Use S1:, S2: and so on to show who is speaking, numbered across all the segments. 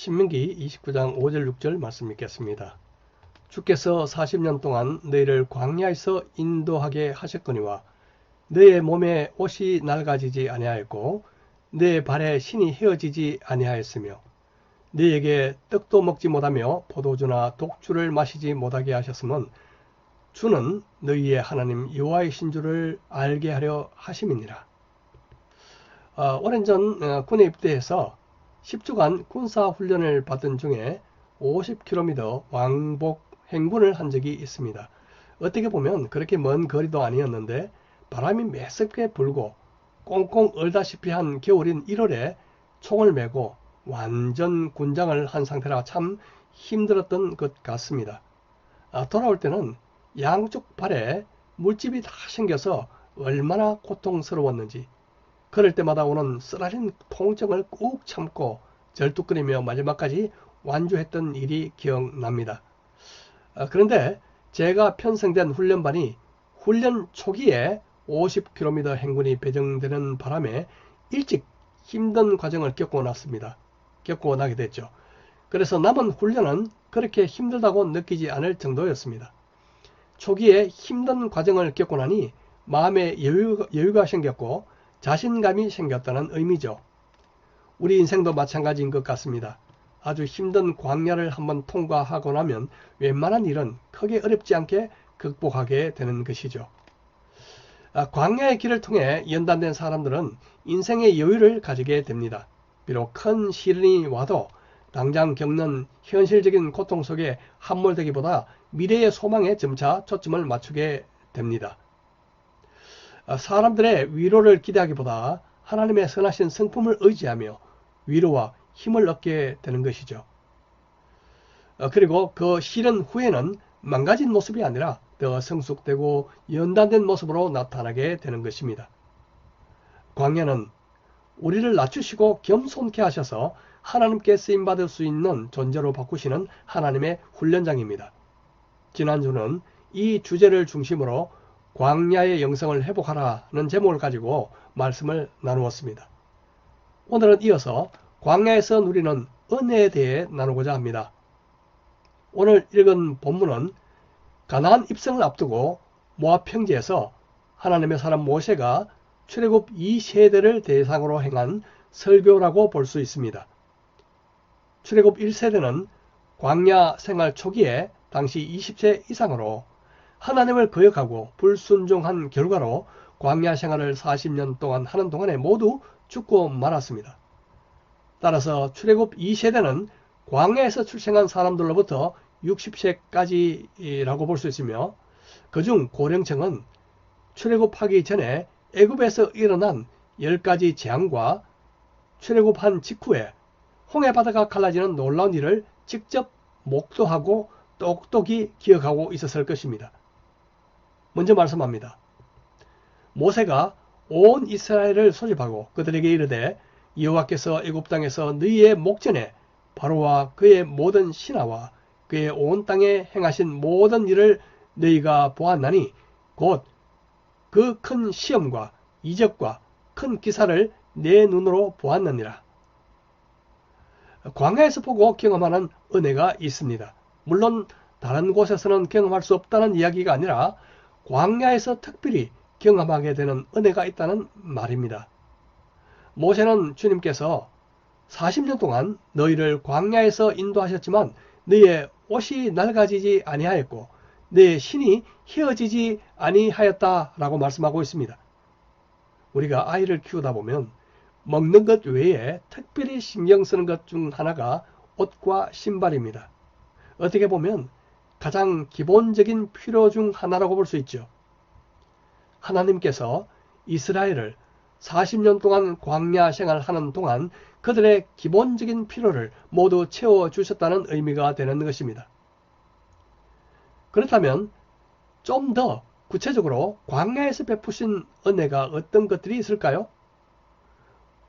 S1: 신명기 29장 5절 6절 말씀 읽겠습니다. 주께서 40년 동안 너희를 광야에서 인도하게 하셨거니와 너의 몸에 옷이 낡아지지 아니하였고 내 발에 신이 헤어지지 아니하였으며 너에게 떡도 먹지 못하며 포도주나 독주를 마시지 못하게 하셨으면 주는 너희의 하나님 여호와이신 줄을 알게 하려 하심이니라. 어, 오랜 전 어, 군에 입대해서 10주간 군사 훈련을 받은 중에 50km 왕복 행군을 한 적이 있습니다. 어떻게 보면 그렇게 먼 거리도 아니었는데 바람이 매섭게 불고 꽁꽁 얼다시피 한 겨울인 1월에 총을 메고 완전 군장을 한 상태라 참 힘들었던 것 같습니다. 아, 돌아올 때는 양쪽 발에 물집이 다 생겨서 얼마나 고통스러웠는지 그럴 때마다 오는 쓰라린 통증을 꾹 참고 절뚝거리며 마지막까지 완주했던 일이 기억납니다. 아, 그런데 제가 편성된 훈련반이 훈련 초기에 50km 행군이 배정되는 바람에 일찍 힘든 과정을 겪고 났습니다. 겪고 나게 됐죠. 그래서 남은 훈련은 그렇게 힘들다고 느끼지 않을 정도였습니다. 초기에 힘든 과정을 겪고 나니 마음에 여유가, 여유가 생겼고 자신감이 생겼다는 의미죠. 우리 인생도 마찬가지인 것 같습니다. 아주 힘든 광야를 한번 통과하고 나면 웬만한 일은 크게 어렵지 않게 극복하게 되는 것이죠. 아, 광야의 길을 통해 연단된 사람들은 인생의 여유를 가지게 됩니다. 비록 큰 시련이 와도 당장 겪는 현실적인 고통 속에 함몰되기보다 미래의 소망에 점차 초점을 맞추게 됩니다. 아, 사람들의 위로를 기대하기보다 하나님의 선하신 성품을 의지하며 위로와 힘을 얻게 되는 것이죠. 아, 그리고 그 실현 후에는 망가진 모습이 아니라 더 성숙되고 연단된 모습으로 나타나게 되는 것입니다. 광야는 우리를 낮추시고 겸손케 하셔서 하나님께 쓰임받을 수 있는 존재로 바꾸시는 하나님의 훈련장입니다. 지난주는 이 주제를 중심으로 광야의 영성을 회복하라는 제목을 가지고 말씀을 나누었습니다. 오늘은 이어서 광야에서 누리는 은혜에 대해 나누고자 합니다. 오늘 읽은 본문은 가나안 입성을 앞두고 모압 평지에서 하나님의 사람 모세가 출애굽 2세대를 대상으로 행한 설교라고 볼 수 있습니다. 출애굽 1세대는 광야 생활 초기에 당시 20세 이상으로 하나님을 거역하고 불순종한 결과로 광야 생활을 40년 동안 하는 동안에 모두 죽고 말았습니다. 따라서 출애굽 2세대는 광야에서 출생한 사람들로부터 60세까지라고 볼 수 있으며 그중 고령층은 출애굽하기 전에 애굽에서 일어난 10가지 재앙과 출애굽한 직후에 홍해 바다가 갈라지는 놀라운 일을 직접 목도하고 똑똑히 기억하고 있었을 것입니다. 먼저 말씀합니다. 모세가 온 이스라엘을 소집하고 그들에게 이르되 여호와께서 애굽 땅에서 너희의 목전에 바로와 그의 모든 신하와 그의 온 땅에 행하신 모든 일을 너희가 보았나니 곧 그 큰 시험과 이적과 큰 기사를 내 눈으로 보았느니라. 광야에서 보고 경험하는 은혜가 있습니다. 물론 다른 곳에서는 경험할 수 없다는 이야기가 아니라 광야에서 특별히 경험하게 되는 은혜가 있다는 말입니다. 모세는 주님께서 40년 동안 너희를 광야에서 인도하셨지만 너희의 옷이 낡아지지 아니하였고 내 신이 헤어지지 아니하였다라고 말씀하고 있습니다. 우리가 아이를 키우다 보면 먹는 것 외에 특별히 신경 쓰는 것 중 하나가 옷과 신발입니다. 어떻게 보면 가장 기본적인 필요 중 하나라고 볼 수 있죠. 하나님께서 이스라엘을 40년 동안 광야 생활하는 동안 그들의 기본적인 필요를 모두 채워주셨다는 의미가 되는 것입니다. 그렇다면 좀 더 구체적으로 광야에서 베푸신 은혜가 어떤 것들이 있을까요?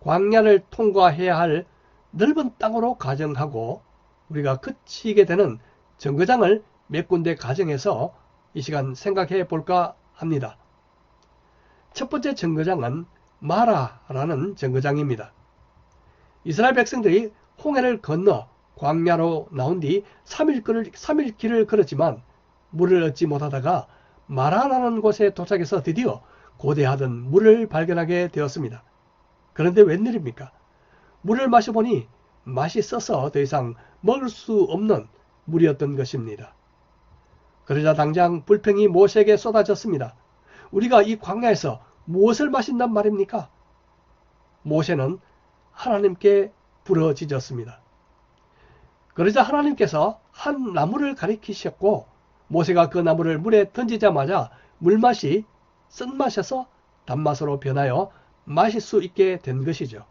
S1: 광야를 통과해야 할 넓은 땅으로 가정하고 우리가 그치게 되는 정거장을 몇 군데 가정해서 이 시간 생각해 볼까 합니다. 첫 번째 정거장은 마라라는 정거장입니다. 이스라엘 백성들이 홍해를 건너 광야로 나온 뒤 3일, 길을, 3일 길을 걸었지만 물을 얻지 못하다가 마라라는 곳에 도착해서 드디어 고대하던 물을 발견하게 되었습니다. 그런데 웬일입니까? 물을 마셔보니 맛이 써서 더 이상 먹을 수 없는 물이었던 것입니다. 그러자 당장 불평이 모세에게 쏟아졌습니다. 우리가 이 광야에서 무엇을 마신단 말입니까? 모세는 하나님께 부러지졌습니다. 그러자 하나님께서 한 나무를 가리키셨고 모세가 그 나무를 물에 던지자마자 물맛이 쓴맛에서 단맛으로 변하여 마실 수 있게 된 것이죠.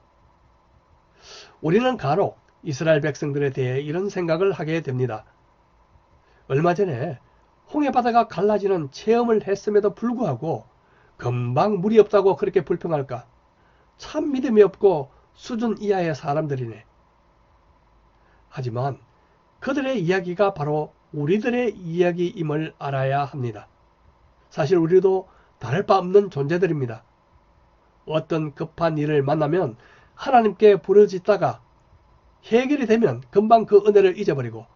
S1: 우리는 간혹 이스라엘 백성들에 대해 이런 생각을 하게 됩니다. 얼마 전에 홍해 바다가 갈라지는 체험을 했음에도 불구하고 금방 물이 없다고 그렇게 불평할까? 참 믿음이 없고 수준 이하의 사람들이네. 하지만 그들의 이야기가 바로 우리들의 이야기임을 알아야 합니다. 사실 우리도 다를 바 없는 존재들입니다. 어떤 급한 일을 만나면 하나님께 부르짖다가 해결이 되면 금방 그 은혜를 잊어버리고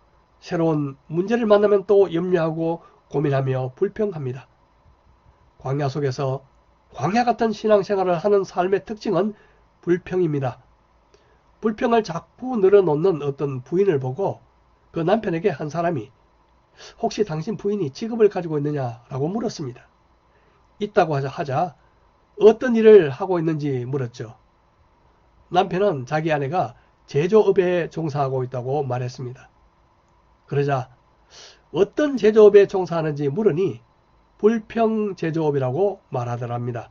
S1: 새로운 문제를 만나면 또 염려하고 고민하며 불평합니다. 광야 속에서 광야 같은 신앙생활을 하는 삶의 특징은 불평입니다. 불평을 자꾸 늘어놓는 어떤 부인을 보고 그 남편에게 한 사람이 혹시 당신 부인이 직업을 가지고 있느냐라고 물었습니다. 있다고 하자, 어떤 일을 하고 있는지 물었죠. 남편은 자기 아내가 제조업에 종사하고 있다고 말했습니다. 그러자 어떤 제조업에 종사하는지 물으니 불평 제조업이라고 말하더랍니다.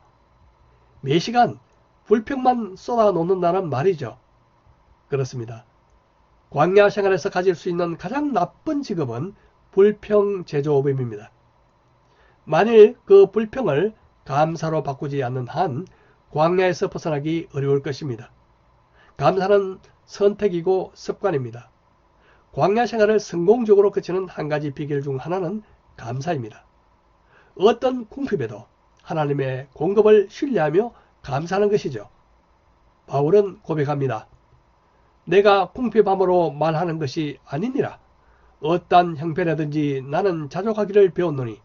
S1: 매시간 불평만 쏟아놓는다는 말이죠. 그렇습니다. 광야 생활에서 가질 수 있는 가장 나쁜 직업은 불평 제조업입니다. 만일 그 불평을 감사로 바꾸지 않는 한 광야에서 벗어나기 어려울 것입니다. 감사는 선택이고 습관입니다. 광야 생활을 성공적으로 그치는 한 가지 비결 중 하나는 감사입니다. 어떤 궁핍에도 하나님의 공급을 신뢰하며 감사하는 것이죠. 바울은 고백합니다. 내가 궁핍함으로 말하는 것이 아니니라. 어떠한 형편이든지 나는 자족하기를 배웠노니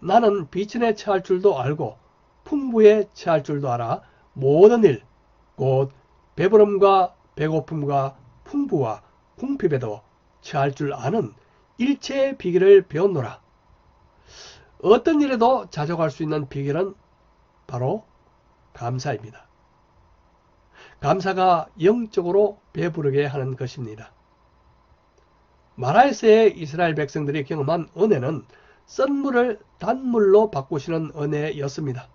S1: 나는 비천에 처할 줄도 알고 풍부에 처할 줄도 알아 모든 일, 곧 배부름과 배고픔과 풍부와 궁핍에도 처할 줄 아는 일체의 비결을 배웠노라. 어떤 일에도 자족할 수 있는 비결은 바로 감사입니다. 감사가 영적으로 배부르게 하는 것입니다. 마라에서의 이스라엘 백성들이 경험한 은혜는 썬물을 단물로 바꾸시는 은혜였습니다.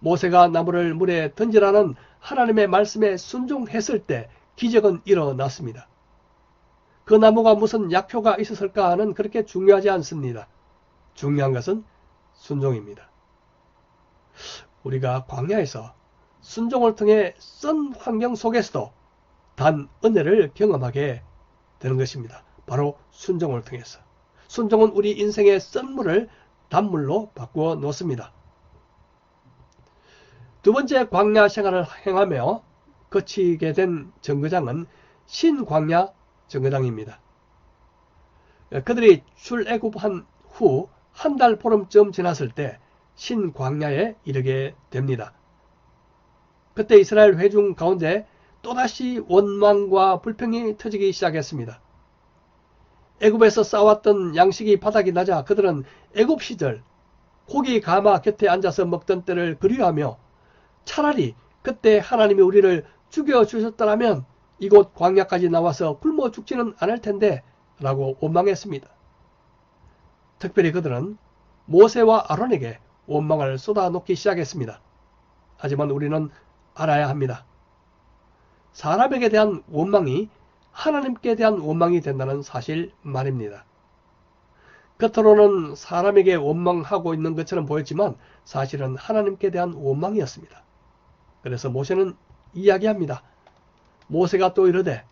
S1: 모세가 나무를 물에 던지라는 하나님의 말씀에 순종했을 때 기적은 일어났습니다. 그 나무가 무슨 약효가 있었을까 하는 그렇게 중요하지 않습니다. 중요한 것은 순종입니다. 우리가 광야에서 순종을 통해 썬 환경 속에서도 단 은혜를 경험하게 되는 것입니다. 바로 순종을 통해서. 순종은 우리 인생의 썬물을 단물로 바꾸어 놓습니다. 두 번째 광야 생활을 행하며 거치게 된 정거장은 신광야 정거장입니다. 그들이 출애굽한 후 한 달 보름쯤 지났을 때 신광야에 이르게 됩니다. 그때 이스라엘 회중 가운데 또다시 원망과 불평이 터지기 시작했습니다. 애굽에서 싸웠던 양식이 바닥이 나자 그들은 애굽 시절 고기 가마 곁에 앉아서 먹던 때를 그리워하며 차라리 그때 하나님이 우리를 죽여 주셨더라면 이곳 광야까지 나와서 굶어 죽지는 않을 텐데 라고 원망했습니다. 특별히 그들은 모세와 아론에게 원망을 쏟아놓기 시작했습니다. 하지만 우리는 알아야 합니다. 사람에게 대한 원망이 하나님께 대한 원망이 된다는 사실 말입니다. 겉으로는 사람에게 원망하고 있는 것처럼 보였지만 사실은 하나님께 대한 원망이었습니다. 그래서 모세는 이야기합니다. 모세가 또 이르되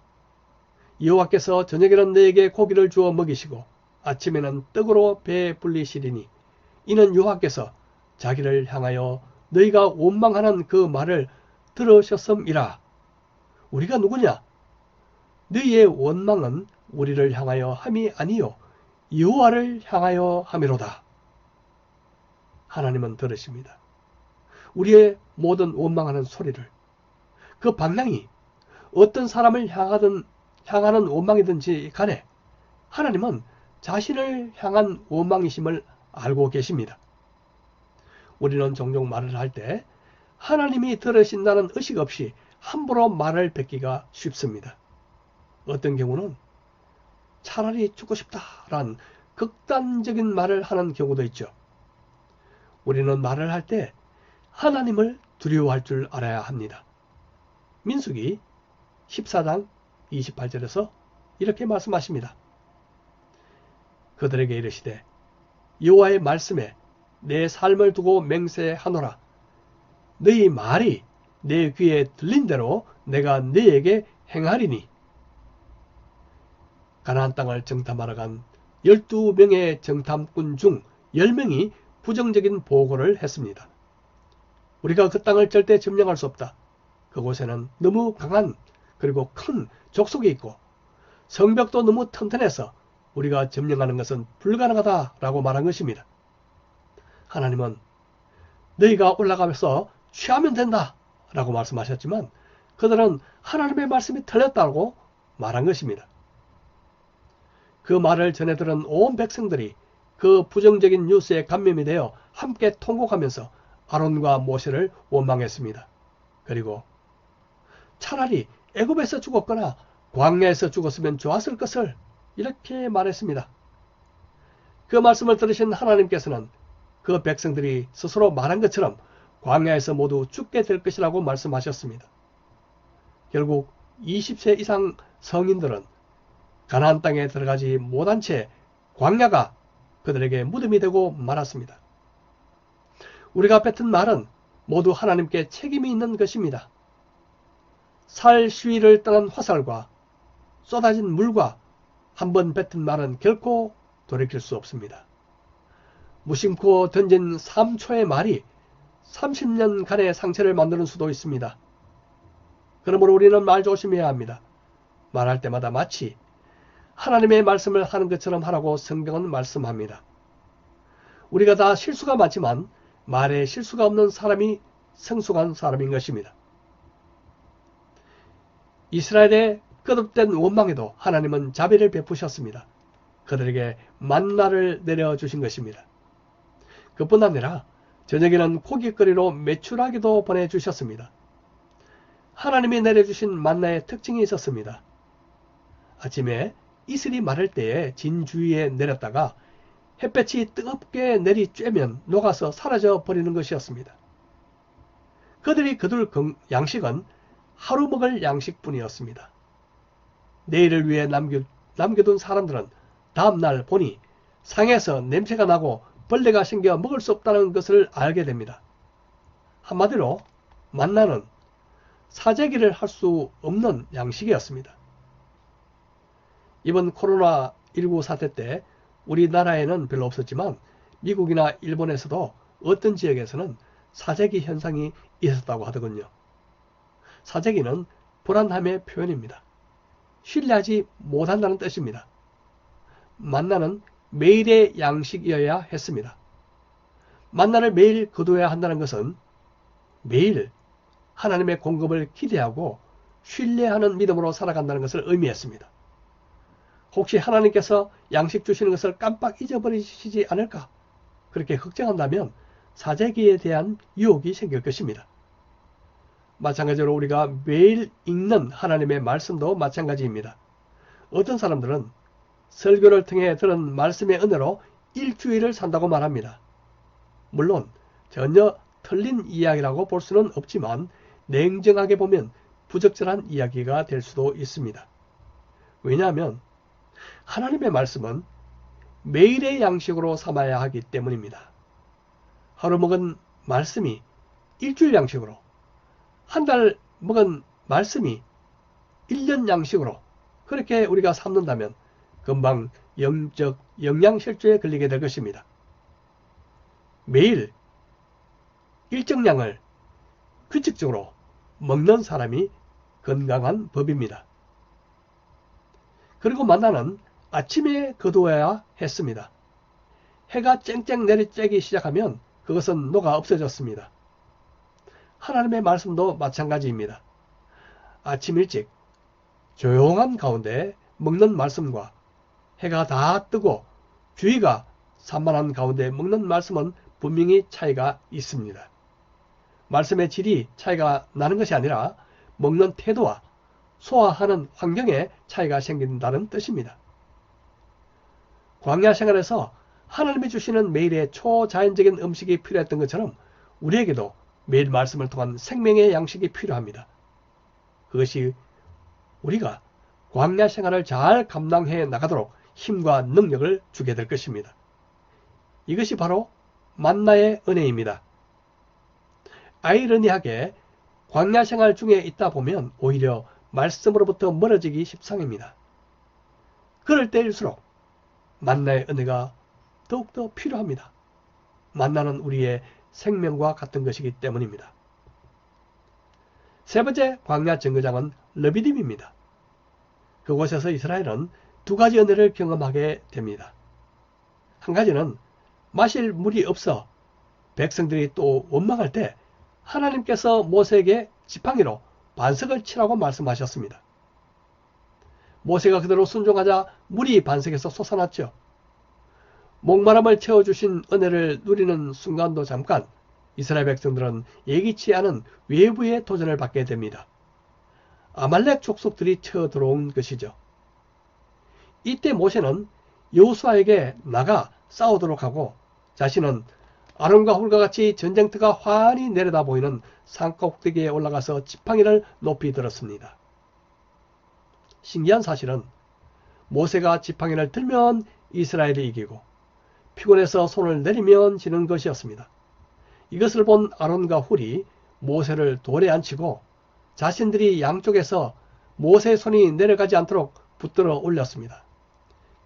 S1: 여호와께서 저녁에는 너에게 고기를 주어 먹이시고 아침에는 떡으로 배 불리시리니 이는 여호와께서 자기를 향하여 너희가 원망하는 그 말을 들으셨음이라. 우리가 누구냐? 너희의 원망은 우리를 향하여 함이 아니요 여호와를 향하여 함이로다. 하나님은 들으십니다. 우리의 모든 원망하는 소리를 그 방향이 어떤 사람을 향하든 향하는 원망이든지 간에 하나님은 자신을 향한 원망이심을 알고 계십니다. 우리는 종종 말을 할 때 하나님이 들으신다는 의식 없이 함부로 말을 뱉기가 쉽습니다. 어떤 경우는 차라리 죽고 싶다란 극단적인 말을 하는 경우도 있죠. 우리는 말을 할 때 하나님을 두려워할 줄 알아야 합니다. 민숙이 14장 28절에서 이렇게 말씀하십니다. 그들에게 이르시되 여호와의 말씀에 내 삶을 두고 맹세하노라. 너희 말이 내 귀에 들린 대로 내가 너에게 행하리니. 가나안 땅을 정탐하러 간 12명의 정탐꾼 중 10명이 부정적인 보고를 했습니다. 우리가 그 땅을 절대 점령할 수 없다. 그곳에는 너무 강한 그리고 큰 족속이 있고 성벽도 너무 튼튼해서 우리가 점령하는 것은 불가능하다라고 말한 것입니다. 하나님은 너희가 올라가면서 취하면 된다 라고 말씀하셨지만 그들은 하나님의 말씀이 틀렸다고 말한 것입니다. 그 말을 전해 들은 온 백성들이 그 부정적인 뉴스에 감염이 되어 함께 통곡하면서 아론과 모세를 원망했습니다. 그리고 차라리 애굽에서 죽었거나 광야에서 죽었으면 좋았을 것을 이렇게 말했습니다. 그 말씀을 들으신 하나님께서는 그 백성들이 스스로 말한 것처럼 광야에서 모두 죽게 될 것이라고 말씀하셨습니다. 결국 20세 이상 성인들은 가나안 땅에 들어가지 못한 채 광야가 그들에게 무덤이 되고 말았습니다. 우리가 뱉은 말은 모두 하나님께 책임이 있는 것입니다. 살 시위를 떠난 화살과 쏟아진 물과 한 번 뱉은 말은 결코 돌이킬 수 없습니다. 무심코 던진 3초의 말이 30년간의 상처를 만드는 수도 있습니다. 그러므로 우리는 말 조심해야 합니다. 말할 때마다 마치 하나님의 말씀을 하는 것처럼 하라고 성경은 말씀합니다. 우리가 다 실수가 많지만 말에 실수가 없는 사람이 성숙한 사람인 것입니다. 이스라엘의 거듭된 원망에도 하나님은 자비를 베푸셨습니다. 그들에게 만나를 내려주신 것입니다. 그뿐 아니라 저녁에는 고깃거리로 매출하기도 보내주셨습니다. 하나님이 내려주신 만나의 특징이 있었습니다. 아침에 이슬이 마를 때에 진주위에 내렸다가 햇볕이 뜨겁게 내리 쬐면 녹아서 사라져 버리는 것이었습니다. 그들이 거둘 양식은 하루 먹을 양식뿐이었습니다. 내일을 위해 남겨, 남겨둔 사람들은 다음날 보니 상에서 냄새가 나고 벌레가 생겨 먹을 수 없다는 것을 알게 됩니다. 한마디로 만나는 사재기를 할 수 없는 양식이었습니다. 이번 코로나19 사태 때 우리나라에는 별로 없었지만 미국이나 일본에서도 어떤 지역에서는 사재기 현상이 있었다고 하더군요. 사재기는 불안함의 표현입니다. 신뢰하지 못한다는 뜻입니다. 만나는 매일의 양식이어야 했습니다. 만나를 매일 거둬야 한다는 것은 매일 하나님의 공급을 기대하고 신뢰하는 믿음으로 살아간다는 것을 의미했습니다. 혹시 하나님께서 양식 주시는 것을 깜빡 잊어버리시지 않을까? 그렇게 걱정한다면 사재기에 대한 유혹이 생길 것입니다. 마찬가지로 우리가 매일 읽는 하나님의 말씀도 마찬가지입니다. 어떤 사람들은 설교를 통해 들은 말씀의 은혜로 일주일을 산다고 말합니다. 물론 전혀 틀린 이야기라고 볼 수는 없지만 냉정하게 보면 부적절한 이야기가 될 수도 있습니다. 왜냐하면 하나님의 말씀은 매일의 양식으로 삼아야 하기 때문입니다. 하루 먹은 말씀이 일주일 양식으로 한 달 먹은 말씀이 1년 양식으로 그렇게 우리가 삼는다면 금방 영적 영양실조에 걸리게 될 것입니다. 매일 일정량을 규칙적으로 먹는 사람이 건강한 법입니다. 그리고 만나는 아침에 거두어야 했습니다. 해가 쨍쨍 내리쬐기 시작하면 그것은 녹아 없어졌습니다. 하나님의 말씀도 마찬가지입니다. 아침 일찍 조용한 가운데 먹는 말씀과 해가 다 뜨고 주위가 산만한 가운데 먹는 말씀은 분명히 차이가 있습니다. 말씀의 질이 차이가 나는 것이 아니라 먹는 태도와 소화하는 환경에 차이가 생긴다는 뜻입니다. 광야 생활에서 하나님이 주시는 매일의 초자연적인 음식이 필요했던 것처럼 우리에게도 매일 말씀을 통한 생명의 양식이 필요합니다. 그것이 우리가 광야 생활을 잘 감당해 나가도록 힘과 능력을 주게 될 것입니다. 이것이 바로 만나의 은혜입니다. 아이러니하게 광야 생활 중에 있다 보면 오히려 말씀으로부터 멀어지기 십상입니다. 그럴 때일수록 만나의 은혜가 더욱더 필요합니다. 만나는 우리의 생명과 같은 것이기 때문입니다. 세 번째 광야 증거장은 르비딤입니다. 그곳에서 이스라엘은 두 가지 은혜를 경험하게 됩니다. 한 가지는 마실 물이 없어 백성들이 또 원망할 때 하나님께서 모세에게 지팡이로 반석을 치라고 말씀하셨습니다. 모세가 그대로 순종하자 물이 반석에서 솟아났죠. 목마름을 채워주신 은혜를 누리는 순간도 잠깐 이스라엘 백성들은 예기치 않은 외부의 도전을 받게 됩니다. 아말렉 족속들이 쳐 들어온 것이죠. 이때 모세는 여호수아에게 나가 싸우도록 하고 자신은 아론과 훌과 같이 전쟁터가 환히 내려다 보이는 산 꼭대기에 올라가서 지팡이를 높이 들었습니다. 신기한 사실은 모세가 지팡이를 들면 이스라엘이 이기고 피곤해서 손을 내리면 지는 것이었습니다. 이것을 본 아론과 훌이 모세를 돌에 앉히고 자신들이 양쪽에서 모세의 손이 내려가지 않도록 붙들어 올렸습니다.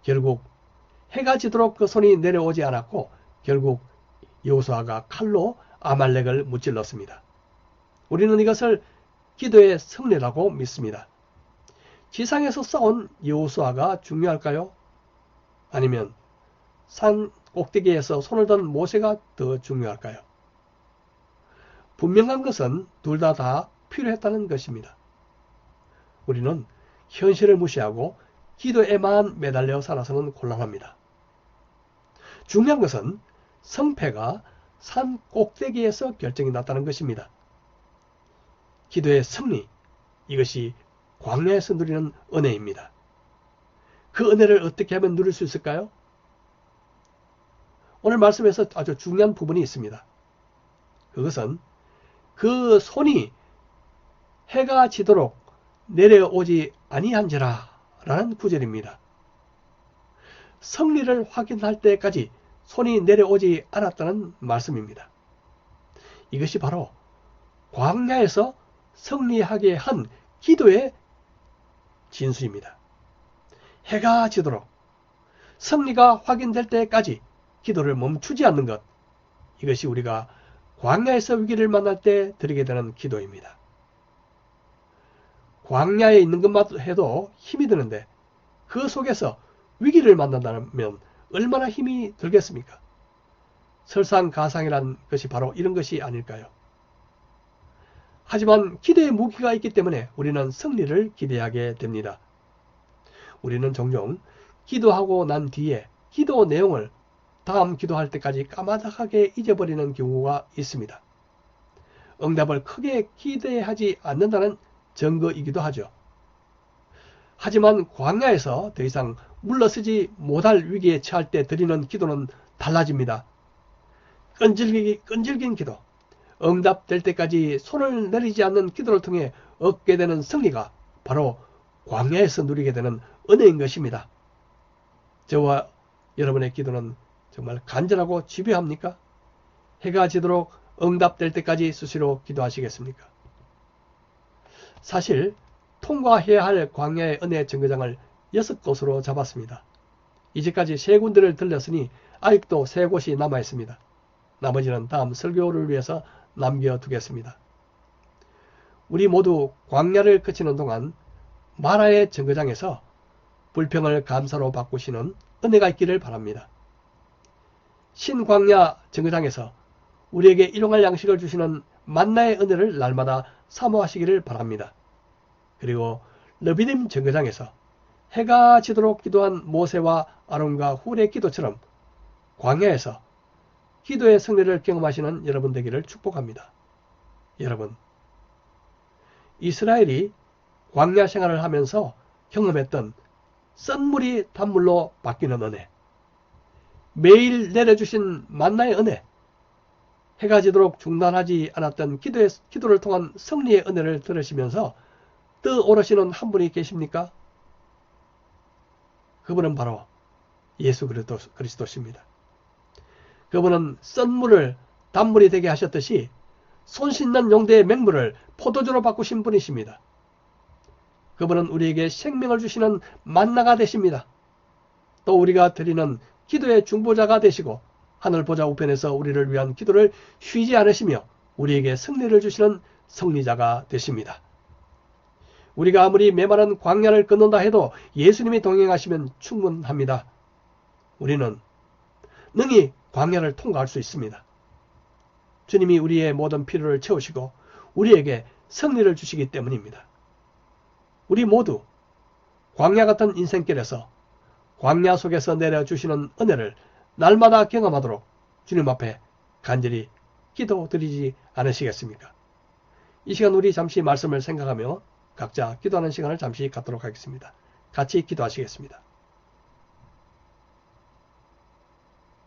S1: 결국 해가 지도록 그 손이 내려오지 않았고 결국 여호수아가 칼로 아말렉을 무찔렀습니다. 우리는 이것을 기도의 승리라고 믿습니다. 지상에서 싸운 여호수아가 중요할까요? 아니면 산 꼭대기에서 손을 든 모세가 더 중요할까요? 분명한 것은 둘다다 필요했다는 것입니다. 우리는 현실을 무시하고 기도에만 매달려 살아서는 곤란합니다. 중요한 것은 성패가 산 꼭대기에서 결정이 났다는 것입니다. 기도의 승리, 이것이 광야에서 누리는 은혜입니다. 그 은혜를 어떻게 하면 누릴 수 있을까요? 오늘 말씀에서 아주 중요한 부분이 있습니다. 그것은 그 손이 해가 지도록 내려오지 아니한지라 라는 구절입니다. 성리를 확인할 때까지 손이 내려오지 않았다는 말씀입니다. 이것이 바로 광야에서 승리하게 한 기도의 진수입니다. 해가 지도록 승리가 확인될 때까지 기도를 멈추지 않는 것 이것이 우리가 광야에서 위기를 만날 때 드리게 되는 기도입니다. 광야에 있는 것만 해도 힘이 드는데 그 속에서 위기를 만난다면 얼마나 힘이 들겠습니까? 설상가상이란 것이 바로 이런 것이 아닐까요? 하지만 기대의 무기가 있기 때문에 우리는 승리를 기대하게 됩니다. 우리는 종종 기도하고 난 뒤에 기도 내용을 다음 기도할 때까지 까마득하게 잊어버리는 경우가 있습니다. 응답을 크게 기대하지 않는다는 증거이기도 하죠. 하지만 광야에서 더 이상 물러서지 못할 위기에 처할 때 드리는 기도는 달라집니다. 끈질기, 끈질긴 기도, 응답될 때까지 손을 내리지 않는 기도를 통해 얻게 되는 승리가 바로 광야에서 누리게 되는 은혜인 것입니다. 저와 여러분의 기도는 정말 간절하고 집요합니까? 해가 지도록 응답될 때까지 수시로 기도하시겠습니까? 사실 통과해야 할 광야의 은혜 정거장을 여섯 곳으로 잡았습니다. 이제까지 세 군데를 들렸으니 아직도 세 곳이 남아 있습니다. 나머지는 다음 설교를 위해서 남겨두겠습니다. 우리 모두 광야를 거치는 동안 마라의 정거장에서 불평을 감사로 바꾸시는 은혜가 있기를 바랍니다. 신광야 정거장에서 우리에게 일용할 양식을 주시는 만나의 은혜를 날마다 사모하시기를 바랍니다. 그리고 르비딤 정거장에서 해가 지도록 기도한 모세와 아론과 훌의 기도처럼 광야에서 기도의 승리를 경험하시는 여러분 되기를 축복합니다. 여러분, 이스라엘이 광야 생활을 하면서 경험했던 썬물이 단물로 바뀌는 은혜, 매일 내려주신 만나의 은혜, 해가 지도록 중단하지 않았던 기도의, 기도를 통한 승리의 은혜를 들으시면서 떠오르시는 한 분이 계십니까? 그분은 바로 예수 그리스도, 그리스도십니다. 그분은 썬물을 단물이 되게 하셨듯이 손 씻는 용대의 맹물을 포도주로 바꾸신 분이십니다. 그분은 우리에게 생명을 주시는 만나가 되십니다. 또 우리가 드리는 기도의 중보자가 되시고 하늘 보좌 우편에서 우리를 위한 기도를 쉬지 않으시며 우리에게 승리를 주시는 승리자가 되십니다. 우리가 아무리 메마른 광야를 끊는다 해도 예수님이 동행하시면 충분합니다. 우리는 능히 광야를 통과할 수 있습니다. 주님이 우리의 모든 필요를 채우시고 우리에게 승리를 주시기 때문입니다. 우리 모두 광야 같은 인생길에서 광야 속에서 내려주시는 은혜를 날마다 경험하도록 주님 앞에 간절히 기도드리지 않으시겠습니까? 이 시간 우리 잠시 말씀을 생각하며 각자 기도하는 시간을 잠시 갖도록 하겠습니다. 같이 기도하시겠습니다.